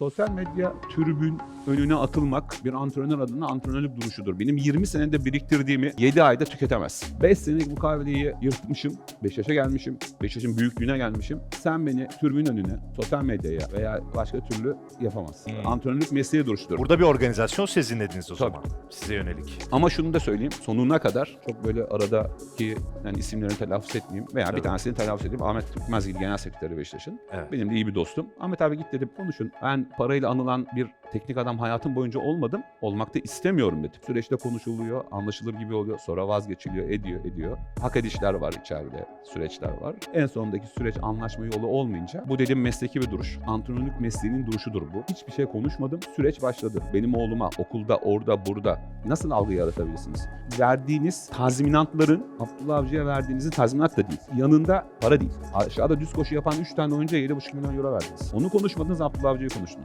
Sosyal medya tribün önüne atılmak bir antrenör adına antrenörlük duruşudur. Benim 20 senede biriktirdiğimi 7 ayda tüketemez. 5 senelik mukaveleyi yırtmışım, 5 yaşa gelmişim, 5 yaşın büyüklüğüne gelmişim. Sen beni tribün önüne, sosyal medyaya veya başka türlü yapamazsın. Hmm. Antrenörlük mesleği duruşudur. Burada bir organizasyon sezinlediniz o Tabii. zaman. Size yönelik. Ama şunu da söyleyeyim, sonuna kadar çok böyle aradaki yani isimlerini telaffuz etmeyeyim veya Tabii. bir tanesini telaffuz edeyim. Ahmet Türkmezgil Genel Sekreteri Beşiktaş'ın. Evet. Benim de iyi bir dostum. Ahmet abi git dedim konuşun. Ben parayla anılan bir teknik adam hayatım boyunca olmadım. Olmak da istemiyorum dedim. Süreçte konuşuluyor, anlaşılır gibi oluyor. Sonra vazgeçiliyor, ediyor, ediyor. Hak edişler var içeride, süreçler var. En sondaki süreç anlaşma yolu olmayınca bu dedim mesleki bir duruş. Antrenörlük mesleğinin duruşudur bu. Hiçbir şey konuşmadım. Süreç başladı. Benim oğluma okulda, orada, burada nasıl algı yaratabilirsiniz? Verdiğiniz tazminatların Abdullah Avcı'ya verdiğinizi tazminat da değil. Yanında para değil. Aşağıda düz koşu yapan 3 tane oyuncuya 7,5 milyon euro verdiniz. Onu konuşmadınız Abdullah Avcı'yı konuştunuz.